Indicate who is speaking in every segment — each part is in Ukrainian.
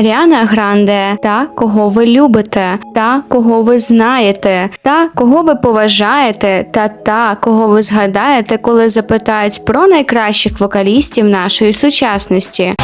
Speaker 1: Аріана Гранде, та кого ви любите, та кого ви знаєте, та кого ви поважаєте, та та кого ви згадаєте, коли запитають про найкращих вокалістів нашої сучасності.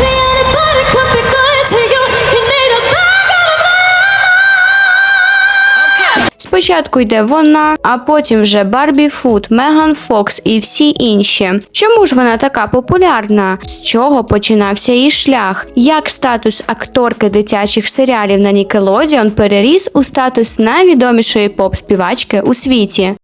Speaker 1: Спочатку йде вона, а потім вже Барбі Фуд, Меган Фокс і всі інші. Чому ж вона така популярна? З чого починався її шлях? Як статус акторки дитячих серіалів на Нікелодіон переріс у статус найвідомішої поп-співачки у світі?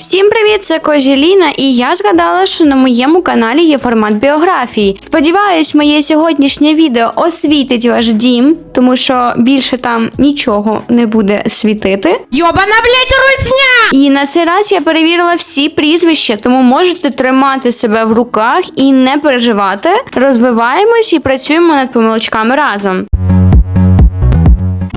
Speaker 1: Всім привіт, це Козіліна, і я згадала, що на моєму каналі є формат біографії. Сподіваюсь, моє сьогоднішнє відео освітить ваш дім, тому що більше там нічого не буде світити.
Speaker 2: Ёбана, блядь, русня!
Speaker 1: І на цей раз я перевірила всі прізвища, тому можете тримати себе в руках і не переживати. Розвиваємось і працюємо над помилочками разом.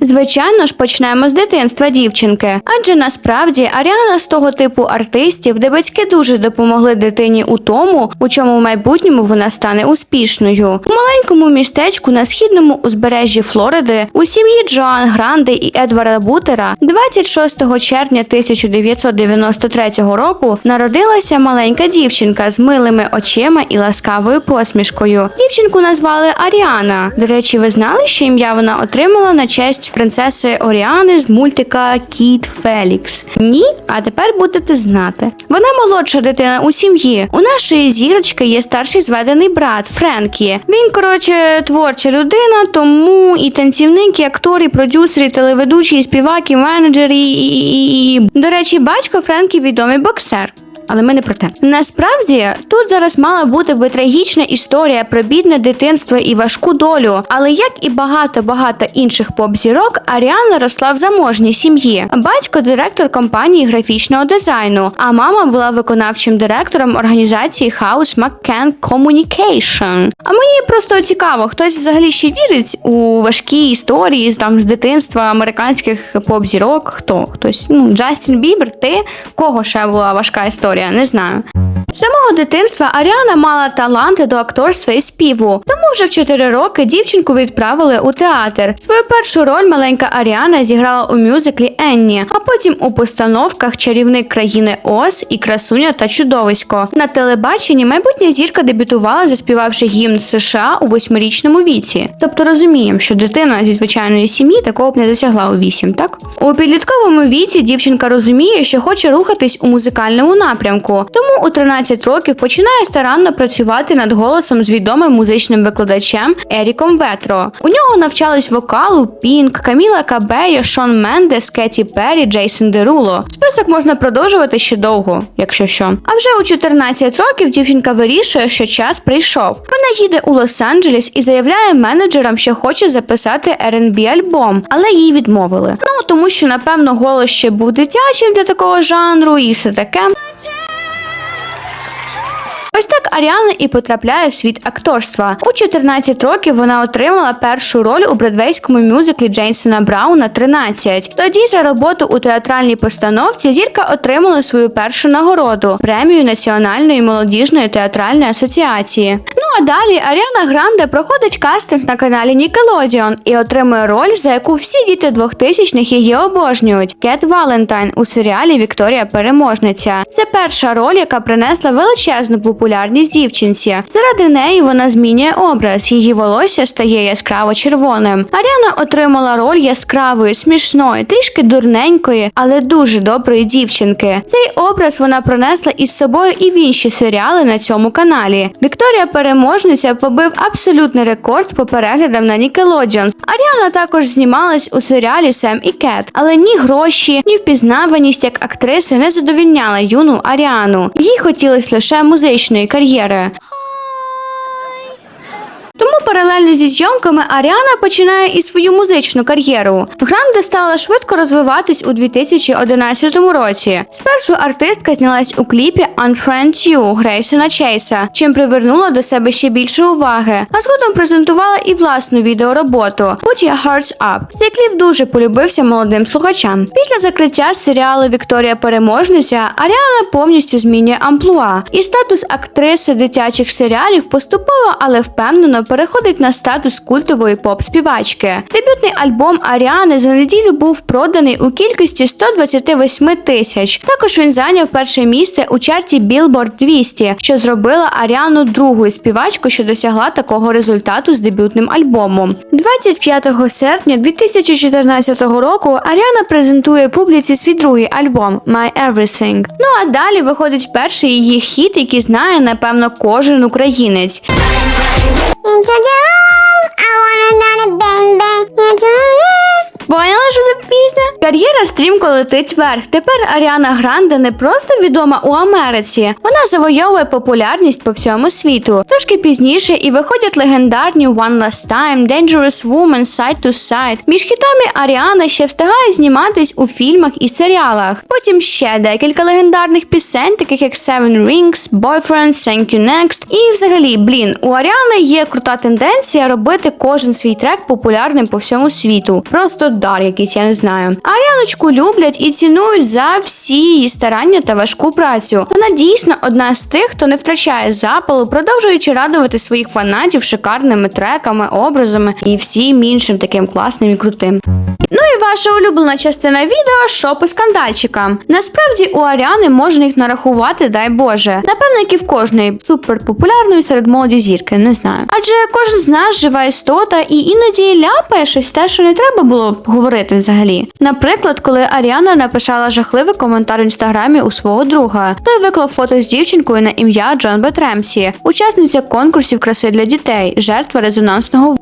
Speaker 1: Звичайно ж, почнемо з дитинства дівчинки, адже насправді Аріана з того типу артистів, де батьки дуже допомогли дитині у тому, у чому в майбутньому вона стане успішною. У маленькому містечку на східному узбережжі Флориди у сім'ї Джоан Гранде і Едварда Бутера 26 червня 1993 року народилася маленька дівчинка з милими очима і ласкавою посмішкою. Дівчинку назвали Аріана. До речі, ви знали, що ім'я вона отримала на честь принцеси Оріани з мультика Кіт Фелікс? Ні, а тепер будете знати. Вона молодша дитина у сім'ї. У нашої зірочки є старший зведений брат Френкі. Він, коротше, творча людина, тому і танцівник, і актор, і продюсер, і телеведучий, і співак, і менеджер, і, і, і, і... До речі, батько Френкі відомий боксер. Але ми не про те. Насправді тут зараз мала бути би трагічна історія про бідне дитинство і важку долю. Але як і багато багато інших поп-зірок, Аріана росла в заможній сім'ї. Батько директор компанії графічного дизайну, а мама була виконавчим директором організації House McCann Communication. А мені просто цікаво, хтось взагалі ще вірить у важкі історії з там з дитинства американських поп-зірок. Хто хтось? Ну Джастін Бібер, ти кого ще була важка історія? Не знаю. З самого дитинства Аріана мала таланти до акторства і співу, тому вже в 4 роки дівчинку відправили у театр. Свою першу роль маленька Аріана зіграла у мюзиклі Енні, а потім у постановках Чарівник країни Оз і Красуня та чудовисько. На телебаченні майбутня зірка дебютувала, заспівавши гімн США у восьмирічному віці. Тобто розуміємо, що дитина зі звичайної сім'ї такого б не досягла у вісім, так? У підлітковому віці дівчинка розуміє, що хоче рухатись у музикальному напрямку, тому у 13 років починає старанно працювати над голосом з відомим музичним викладачем Еріком Ветро. У нього навчались вокалу Пінк, Каміла Кабея, Шон Мендес, Кеті Перрі, Джейсон Деруло. Список можна продовжувати ще довго, якщо що. А вже у 14 років дівчинка вирішує, що час прийшов. Вона їде у Лос-Анджелес і заявляє менеджерам, що хоче записати R&B альбом, але їй відмовили. Ну тому що напевно голос ще був дитячим для такого жанру і все таке. Ось так Аріана і потрапляє в світ акторства. У 14 років вона отримала першу роль у бродвейському мюзиклі Джейсона Брауна 13. Тоді за роботу у театральній постановці зірка отримала свою першу нагороду премію Національної молодіжної театральної асоціації. Ну а далі Аріана Гранде проходить кастинг на каналі Nickelodeon і отримує роль, за яку всі діти 2000-х її обожнюють Кет Валентайн у серіалі Вікторія Переможниця. Це перша роль, яка принесла величезну популярність дівчинці. Заради неї вона змінює образ. Її волосся стає яскраво червоним. Аріана отримала роль яскравої, смішної, трішки дурненької, але дуже доброї дівчинки. Цей образ вона пронесла із собою і в інші серіали на цьому каналі. Вікторія Переможниця побив абсолютний рекорд по переглядам на Nickelodeon. Аріана також знімалась у серіалі Сем і Кет, але ні гроші, ні впізнаваність як актриси не задовільняла юну Аріану. Їй хотілося лише музичної кар'єри. Тому паралельно зі зйомками Аріана починає і свою музичну кар'єру. Гранде стала швидко розвиватись у 2011 році. Спершу артистка знялась у кліпі Unfriend You Грейсона Чейса, чим привернула до себе ще більше уваги, а згодом презентувала і власну відеороботу Put Your Hearts Up. Цей кліп дуже полюбився молодим слухачам. Після закриття серіалу Вікторія Переможниця Аріана повністю змінює амплуа, і статус актриси дитячих серіалів поступово, але впевнено переходить на статус культової поп-співачки. Дебютний альбом Аріани за неділю був проданий у кількості 128 тисяч. Також він зайняв перше місце у чарті Billboard 200, що зробила Аріану другою співачкою, що досягла такого результату з дебютним альбомом. 25 серпня 2014 року Аріана презентує публіці свій другий альбом My Everything. Ну а далі виходить перший її хіт, який знає напевно кожен українець.
Speaker 3: Into the room, I wanna the bang
Speaker 1: Кар'єра стрімко летить вверх. Тепер Аріана Гранде не просто відома у Америці, вона завойовує популярність по всьому світу. Трошки пізніше і виходять легендарні One Last Time, Dangerous Woman, Side to Side. Між хітами Аріана ще встигає зніматись у фільмах і серіалах. Потім ще декілька легендарних пісень, таких як Seven Rings, Boyfriend, Thank You Next. І взагалі, блін, у Аріани є крута тенденція робити кожен свій трек популярним по всьому світу. Просто дар якийсь, я не знаю. Аріаночку люблять і цінують за всі її старання та важку працю. Вона дійсно одна з тих, хто не втрачає запалу, продовжуючи радувати своїх фанатів шикарними треками, образами і всім іншим таким класним і крутим. Ну і ваша улюблена частина відео шопи скандальчикам. Насправді у Аріани можна їх нарахувати, дай Боже. Напевно, як і в кожної суперпопулярної серед молоді зірки, не знаю. Адже кожен з нас жива істота і іноді ляпає щось те, що не треба було говорити взагалі. Наприклад, коли Аріана написала жахливий коментар в інстаграмі у свого друга, той виклав фото з дівчинкою на ім'я Джон Бетремсі, учасниця конкурсів краси для дітей, жертва резонансного.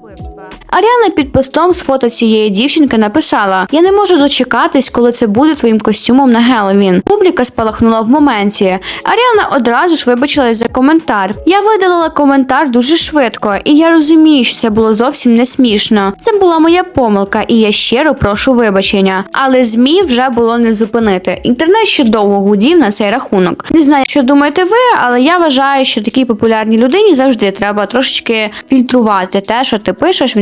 Speaker 1: Аріана під постом з фото цієї дівчинки написала: Я не можу дочекатись, коли це буде твоїм костюмом на Геловін. Публіка спалахнула в моменті. Аріана одразу ж вибачилась за коментар. Я видалила коментар дуже швидко, і я розумію, що це було зовсім не смішно. Це була моя помилка, і я щиро прошу вибачення. Але змі вже було не зупинити. Інтернет ще довго гудів на цей рахунок. Не знаю, що думаєте ви, але я вважаю, що такій популярній людині завжди треба трошечки фільтрувати те, що ти пишеш в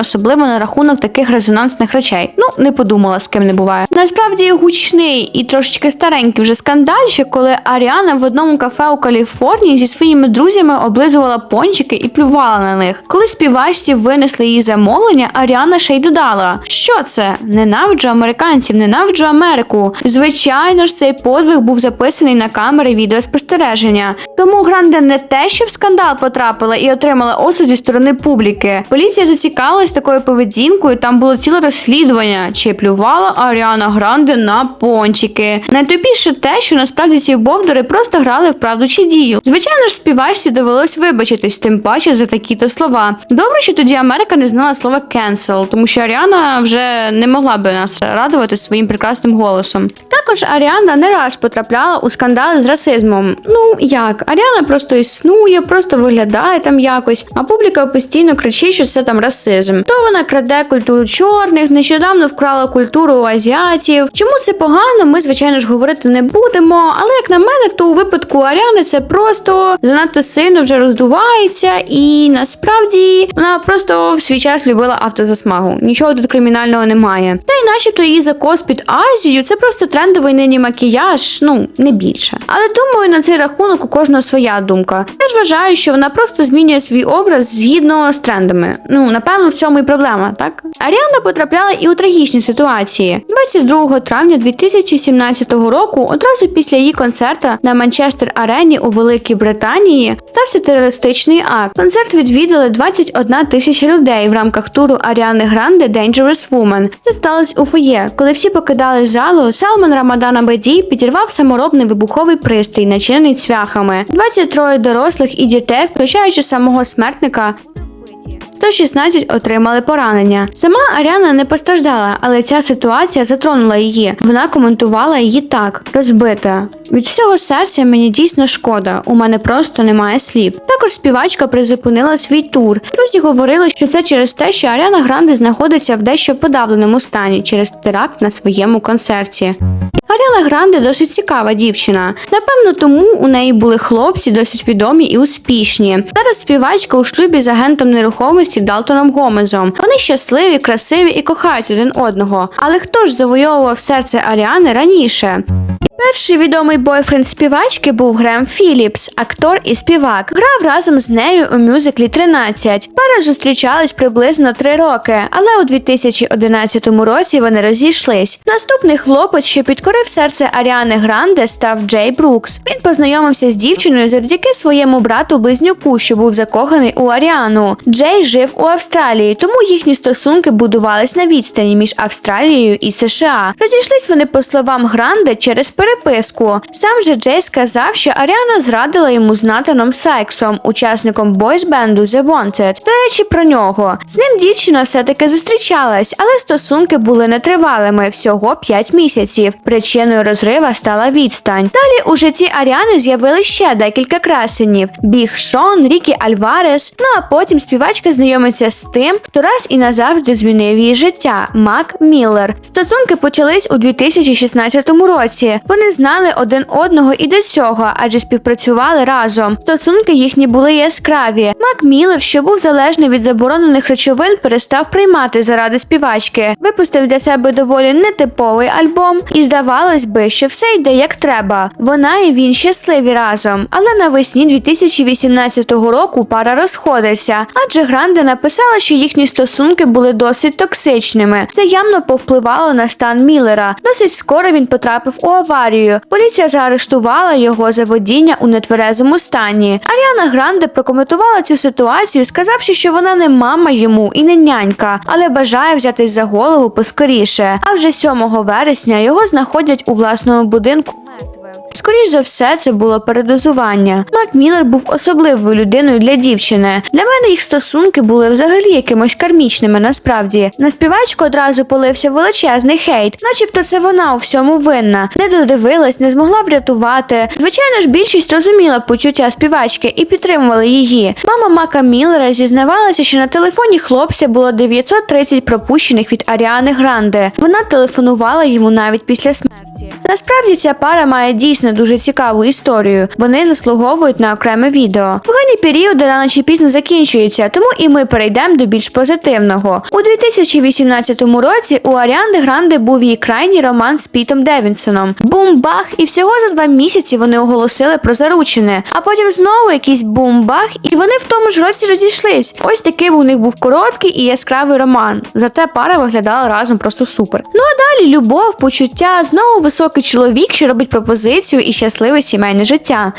Speaker 1: особливо на рахунок таких резонансних речей. Ну, не подумала, з ким не буває. Насправді гучний і трошечки старенький вже скандальчик, коли Аріана в одному кафе у Каліфорнії зі своїми друзями облизувала пончики і плювала на них. Коли співачці винесли її замовлення, Аріана ще й додала: що це? Ненавиджу американців, ненавиджу Америку. Звичайно ж, цей подвиг був записаний на камери відеоспостереження. Тому Гранде не те, що в скандал потрапила і отримала осуд зі сторони публіки. Поліція зацікавилась такою поведінкою. Там було ціле розслідування, чи плювала Аріана Гранде на пончики. Найтупіше те, що насправді ці бовдори просто грали в правду чи дію. Звичайно ж, співачці довелось вибачитись, тим паче за такі-то слова. Добре, що тоді Америка не знала слова cancel, тому що Аріана вже не могла би нас радувати своїм прекрасним голосом. Також Аріана не раз потрапляла у скандали з расизмом. Ну як, Аріана просто існує, просто виглядає там якось, а публіка постійно кричить, що це там расизм. То вона краде культуру чорних, нещодавно вкрала культуру азіатів. Чому це погано? Ми звичайно ж говорити не будемо. Але як на мене, то у випадку Аріани це просто занадто сильно вже роздувається, і насправді вона просто в свій час любила автозасмагу. Нічого тут кримінального немає. Та й начебто її закос під Азію це просто трендовий нині макіяж, ну не більше. Але думаю, на цей рахунок у кожного своя думка. Я ж вважаю, що вона просто змінює свій образ згідно з трендами. Ну напевно, в цьому і проблема, так? Аріана потрапляла і у трагічні ситуації. 22 травня 2017 року, одразу після її концерта на Манчестер Арені у Великій Британії, стався терористичний акт. Концерт відвідали 21 тисяча людей в рамках туру Аріани Гранде Dangerous Woman. Це сталося у фоє. Коли всі покидали залу, Салман Рамадан Абедій підірвав саморобний вибуховий пристрій, начинений цвяхами. 23 дорослих і дітей, включаючи самого смертника, 116 отримали поранення. Сама Аріана не постраждала, але ця ситуація затронула її. Вона коментувала її так: розбита. Від всього серця мені дійсно шкода. У мене просто немає слів. Також співачка призупинила свій тур. Друзі говорили, що це через те, що Аріана Гранде знаходиться в дещо подавленому стані через теракт на своєму концерті. Аріана Гранде досить цікава дівчина. Напевно, тому у неї були хлопці досить відомі і успішні. Зараз співачка у шлюбі з агентом нерухомості Далтоном Гомезом. Вони щасливі, красиві і кохають один одного. Але хто ж завойовував серце Аріани раніше? Перший відомий бойфренд співачки був Грем Філіпс, актор і співак. Грав разом з нею у мюзиклі 13. Пара зустрічались приблизно три роки, але у 2011 році вони розійшлись. Наступний хлопець, що підкорив серце Аріани Гранде, став Джей Брукс. Він познайомився з дівчиною завдяки своєму брату близнюку, що був закоханий у Аріану. Джей жив у Австралії, тому їхні стосунки будувались на відстані між Австралією і США. Розійшлись вони по словам Гранде через переписку. Сам же Джей сказав, що Аріана зрадила йому з Натаном Сайксом, учасником бойсбенду The Wanted. До речі, про нього. З ним дівчина все-таки зустрічалась, але стосунки були нетривалими всього 5 місяців. Причиною розрива стала відстань. Далі у житті Аріани з'явились ще декілька красенів: Біг Шон, Рікі Альварес. Ну а потім співачка знайомиться з тим, хто раз і назавжди змінив її життя Мак Міллер. Стосунки почались у 2016 році. Вони знали один одного і до цього, адже співпрацювали разом. Стосунки їхні були яскраві. Мак Міллер, що був залежний від заборонених речовин, перестав приймати заради співачки. Випустив для себе доволі нетиповий альбом, і здавалось би, що все йде як треба. Вона і він щасливі разом. Але навесні 2018 року пара розходиться, адже Гранде написала, що їхні стосунки були досить токсичними. Це явно повпливало на стан Міллера. Досить скоро він потрапив у аварію. Поліція заарештувала його за водіння у нетверезому стані. Аріана Гранде прокоментувала цю ситуацію, сказавши, що вона не мама йому і не нянька, але бажає взятись за голову поскоріше. А вже 7 вересня його знаходять у власному будинку. Мертвим. Скоріш за все, це було передозування. Мак Міллер був особливою людиною для дівчини. Для мене їх стосунки були взагалі якимось кармічними. Насправді на співачку одразу полився величезний хейт, начебто це вона у всьому винна. Не додивилась, не змогла врятувати. Звичайно ж, більшість розуміла почуття співачки і підтримувала її. Мама Мака Міллера зізнавалася, що на телефоні хлопця було 930 пропущених від Аріани Гранде. Вона телефонувала йому навіть після смерті. Насправді ця пара має дійсно дуже цікаву історію. Вони заслуговують на окреме відео. Погані періоди рано чи пізно закінчуються, тому і ми перейдемо до більш позитивного. У 2018 році у Аріанди Гранде був її крайній роман з Пітом Девінсоном. Бум-бах, і всього за два місяці вони оголосили про заручене. А потім знову якийсь бум-бах, і вони в тому ж році розійшлись. Ось такий у них був короткий і яскравий роман. Зате пара виглядала разом просто супер. Ну а далі любов, почуття, знову високий чоловік, що робить пропозицію і щасливе сімейне життя.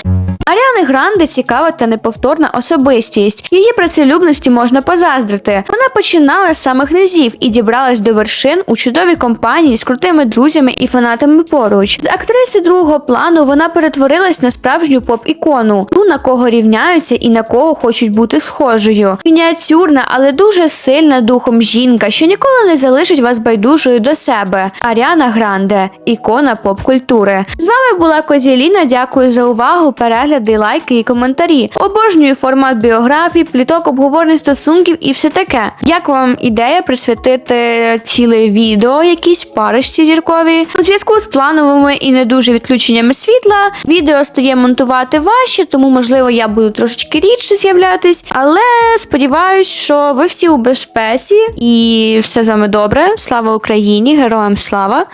Speaker 1: Аріани Гранде цікава та неповторна особистість. Її працелюбності можна позаздрити. Вона починала з самих низів і дібралась до вершин у чудовій компанії з крутими друзями і фанатами поруч. З актриси другого плану вона перетворилась на справжню поп-ікону, ту на кого рівняються і на кого хочуть бути схожою. Мініатюрна, але дуже сильна духом жінка, що ніколи не залишить вас байдужою до себе. Аріана Гранде, ікона поп-культури. З вами була Козіліна. Дякую за увагу, перегляди, лайки і коментарі. Обожнюю формат біографій, пліток, обговорень стосунків і все таке. Як вам ідея присвятити ціле відео якійсь парочці зірковій? У зв'язку з плановими і не дуже відключеннями світла відео стає монтувати важче, тому можливо я буду трошечки рідше з'являтись. Але сподіваюсь, що ви всі у безпеці і все з вами добре. Слава Україні! Героям слава!